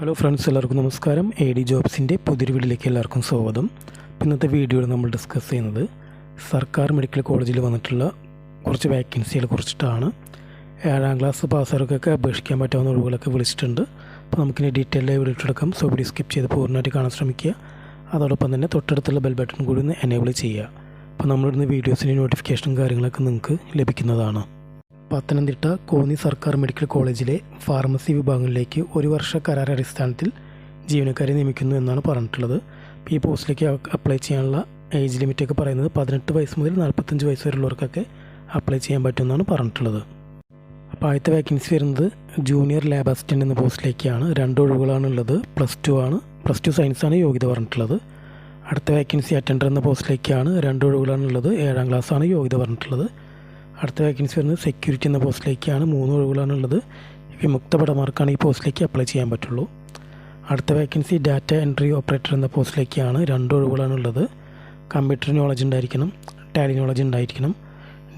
Hello friends എല്ലാവർക്കും നമസ്കാരം. A D ജോബ്സിന്റെ പുതിയൊരു വീഡിയോയിലേക്ക് എല്ലാവർക്കും സ്വാഗതം. ഇന്നത്തെ വീഡിയോയിൽ നമ്മൾ ഡിസ്കസ് ചെയ്യുന്നത് സർക്കാർ മെഡിക്കൽ കോളേജിൽ വന്നിട്ടുള്ള കുറച്ച് വാക്കൻസികളെ കുറിച്ചിട്ടാണ്. ഏഴാം ക്ലാസ് പാസ്സാർക്കൊക്കെ അപേക്ഷിക്കാൻ പറ്റാവുന്ന ഒഴിവുകളൊക്കെ വിളിച്ചിട്ടുണ്ട്. അപ്പോൾ നമുക്കിനി ഡീറ്റെയിലായി വീഡിയോ എടുക്കാം സോ വീഡിയോ സ്കിപ്പ് ചെയ്ത് പൂർണമായിട്ട് കാണാൻ ശ്രമിക്കുക. അതോടൊപ്പം തന്നെ തൊട്ടടുത്തുള്ള ബെൽ ബട്ടൺ കൂടി ഒന്ന് എനേബിൾ ചെയ്യുക. അപ്പോൾ നമ്മളിടുന്ന വീഡിയോസിന്റെ നോട്ടിഫിക്കേഷനും കാര്യങ്ങളൊക്കെ നിങ്ങൾക്ക് ലഭിക്കുന്നതാണ്. പത്തനംതിട്ട കോന്നി സർക്കാർ മെഡിക്കൽ കോളേജിലെ ഫാർമസി വിഭാഗങ്ങളിലേക്ക് ഒരു വർഷ കരാർ അടിസ്ഥാനത്തിൽ ജീവനക്കാരെ നിയമിക്കുന്നു എന്നാണ് പറഞ്ഞിട്ടുള്ളത്. ഈ പോസ്റ്റിലേക്ക് അപ്ലൈ ചെയ്യാനുള്ള ഏജ് ലിമിറ്റൊക്കെ പറയുന്നത് പതിനെട്ട് വയസ്സ് മുതൽ നാൽപ്പത്തഞ്ച് വയസ്സ് വരെയുള്ളവർക്കൊക്കെ അപ്ലൈ ചെയ്യാൻ പറ്റുമെന്നാണ് പറഞ്ഞിട്ടുള്ളത്. അപ്പോൾ ആദ്യത്തെ വേക്കൻസി വരുന്നത് ജൂനിയർ ലാബ് അസിസ്റ്റന്റ് എന്ന പോസ്റ്റിലേക്കാണ്. രണ്ട് ഒഴിവുകളാണ് ഉള്ളത് പ്ലസ് ടു ആണ് പ്ലസ് ടു സയൻസാണ് യോഗ്യത പറഞ്ഞിട്ടുള്ളത്. അടുത്ത വേക്കൻസി അറ്റൻഡർ എന്ന പോസ്റ്റിലേക്കാണ് രണ്ട് ഒഴിവുകളാണ് ഉള്ളത് ഏഴാം ക്ലാസ്സാണ് യോഗ്യത പറഞ്ഞിട്ടുള്ളത്. അടുത്ത വേക്കൻസി വരുന്നത് സെക്യൂരിറ്റി എന്ന പോസ്റ്റിലേക്കാണ്. മൂന്ന് ഒഴിവുകളാണ് ഉള്ളത് വിമുക്ത പടമാർക്കാണ് ഈ പോസ്റ്റിലേക്ക് അപ്ലൈ ചെയ്യാൻ പറ്റുള്ളൂ. അടുത്ത വേക്കൻസി ഡാറ്റ എൻട്രി ഓപ്പറേറ്റർ എന്ന പോസ്റ്റിലേക്കാണ് രണ്ട് ഒഴിവുകളാണ് ഉള്ളത് കമ്പ്യൂട്ടർ നോളജ് ഉണ്ടായിരിക്കണം ടാലി നോളജ് ഉണ്ടായിരിക്കണം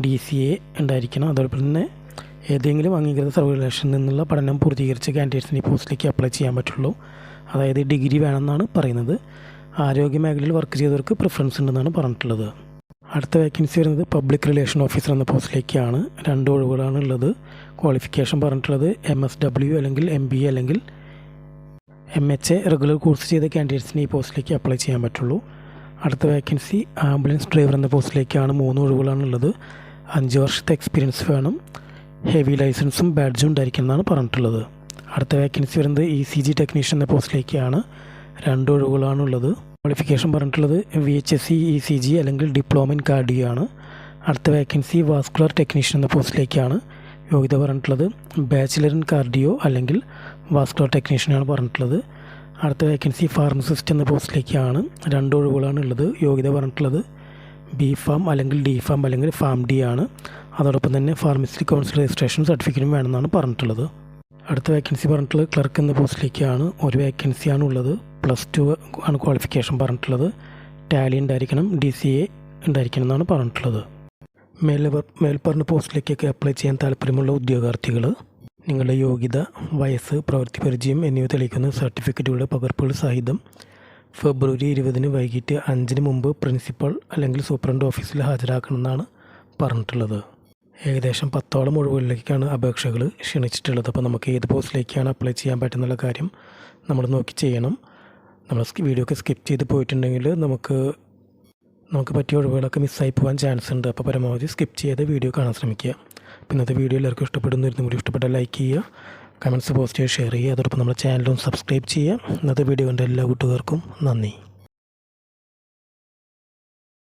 ഡി സി എ ഉണ്ടായിരിക്കണം. അതോടൊപ്പം തന്നെ ഏതെങ്കിലും അംഗീകൃത സർവകലാശാലയിൽ നിന്നുള്ള പഠനം പൂർത്തീകരിച്ച കാൻഡിഡേറ്റ്സിന് ഈ പോസ്റ്റിലേക്ക് അപ്ലൈ ചെയ്യാൻ പറ്റുള്ളൂ. അതായത് ഡിഗ്രി വേണമെന്നാണ് പറയുന്നത്. ആരോഗ്യ മേഖലയിൽ വർക്ക് ചെയ്തവർക്ക് പ്രിഫറൻസ് ഉണ്ടെന്നാണ് പറഞ്ഞിട്ടുള്ളത്. അടുത്ത വേക്കൻസി വരുന്നത് പബ്ലിക് റിലേഷൻ ഓഫീസർ എന്ന പോസ്റ്റിലേക്കാണ് രണ്ട് ഒഴിവുകളാണ് ഉള്ളത്. ക്വാളിഫിക്കേഷൻ പറഞ്ഞിട്ടുള്ളത് എം എസ് ഡബ്ല്യു അല്ലെങ്കിൽ എം ബി എ അല്ലെങ്കിൽ M H A regular course ചെയ്ത കാൻഡിഡേറ്റ്സിന് ഈ പോസ്റ്റിലേക്ക് അപ്ലൈ ചെയ്യാൻ പറ്റുള്ളൂ. അടുത്ത വേക്കൻസി ആംബുലൻസ് ഡ്രൈവർ എന്ന പോസ്റ്റിലേക്കാണ് മൂന്ന് ഒഴിവുകളാണ് ഉള്ളത്. അഞ്ച് വർഷത്തെ എക്സ്പീരിയൻസ് വേണം. ഹെവി ലൈസൻസും ബാഡ്ജും ഉണ്ടായിരിക്കണം എന്നാണ് പറഞ്ഞിട്ടുള്ളത്. അടുത്ത വേക്കൻസി വരുന്നത് ഇ സി ജി ടെക്നീഷ്യൻ എന്ന പോസ്റ്റിലേക്കാണ് രണ്ട് ഒഴിവുകളാണ് ഉള്ളത്. ക്വാളിഫിക്കേഷൻ പറഞ്ഞിട്ടുള്ളത് V H S C E C G അല്ലെങ്കിൽ ഡിപ്ലോമ ഇൻ കാർഡിയോ ആണ്. അടുത്ത വേക്കൻസി വാസ്കുലർ ടെക്നീഷ്യൻ എന്ന പോസ്റ്റിലേക്കാണ് യോഗ്യത പറഞ്ഞിട്ടുള്ളത്. ബാച്ചിലർ ഇൻ കാർഡിയോ അല്ലെങ്കിൽ വാസ്കുലർ ടെക്നീഷ്യനാണ് പറഞ്ഞിട്ടുള്ളത്. അടുത്ത വേക്കൻസി ഫാർമസിസ്റ്റ് എന്ന പോസ്റ്റിലേക്കാണ് രണ്ട് ഒഴിവുകളാണ് ഉള്ളത്. യോഗ്യത പറഞ്ഞിട്ടുള്ളത് ബി ഫാം അല്ലെങ്കിൽ ഡി ഫാം അല്ലെങ്കിൽ ഫാം ഡി ആണ്. അതോടൊപ്പം തന്നെ ഫാർമസി കൗൺസിൽ രജിസ്ട്രേഷൻ സർട്ടിഫിക്കറ്റും വേണമെന്നാണ് പറഞ്ഞിട്ടുള്ളത്. അടുത്ത വേക്കൻസി പറഞ്ഞിട്ടുള്ളത് ക്ലർക്ക് എന്ന പോസ്റ്റിലേക്കാണ് ഒരു വേക്കൻസിയാണ് ഉള്ളത്. പ്ലസ് ടു ആണ് ക്വാളിഫിക്കേഷൻ പറഞ്ഞിട്ടുള്ളത്. ടാലി ഉണ്ടായിരിക്കണം ഡി സി എ ഉണ്ടായിരിക്കണം എന്നാണ് പറഞ്ഞിട്ടുള്ളത്. മേൽ മേൽപ്പറഞ്ഞ പോസ്റ്റിലേക്കൊക്കെ അപ്ലൈ ചെയ്യാൻ താല്പര്യമുള്ള ഉദ്യോഗാർത്ഥികൾ നിങ്ങളുടെ യോഗ്യത വയസ്സ് പ്രവൃത്തി പരിചയം എന്നിവ തെളിയിക്കുന്ന സർട്ടിഫിക്കറ്റുകളുടെ പകർപ്പുകൾ സഹിതം ഫെബ്രുവരി ഇരുപതിന് വൈകിട്ട് അഞ്ചിന് മുമ്പ് പ്രിൻസിപ്പൽ അല്ലെങ്കിൽ സൂപ്രണ്ട് ഓഫീസിൽ ഹാജരാക്കണമെന്നാണ് പറഞ്ഞിട്ടുള്ളത്. ഏകദേശം പത്തോളം ഒഴിവുകളിലേക്കാണ് അപേക്ഷകൾ ക്ഷണിച്ചിട്ടുള്ളത്. അപ്പോൾ നമുക്ക് ഏത് പോസ്റ്റിലേക്കാണ് അപ്ലൈ ചെയ്യാൻ പറ്റുന്നുള്ള കാര്യം നമ്മൾ നോക്കി ചെയ്യണം. നമ്മൾ വീഡിയോ ഒക്കെ സ്കിപ്പ് ചെയ്ത് പോയിട്ടുണ്ടെങ്കിൽ നമുക്ക് നമുക്ക് പറ്റിയ ഒഴിവുകളൊക്കെ മിസ്സായി പോകാൻ ചാൻസ് ഉണ്ട്. അപ്പോൾ പരമാവധി സ്കിപ്പ് ചെയ്ത് വീഡിയോ കാണാൻ ശ്രമിക്കുക. അപ്പോൾ ഇന്നത്തെ വീഡിയോ എല്ലാവർക്കും ഇഷ്ടപ്പെടുന്നു. കൂടി ഇഷ്ടപ്പെട്ട ലൈക്ക് ചെയ്യുക. കമന്റ്സ് പോസ്റ്റ് ചെയ്യുക ഷെയർ ചെയ്യുക. അതോടൊപ്പം നമ്മുടെ ചാനലും സബ്സ്ക്രൈബ് ചെയ്യുക. ഇന്നത്തെ വീഡിയോ കണ്ട എല്ലാ കൂട്ടുകാർക്കും നന്ദി.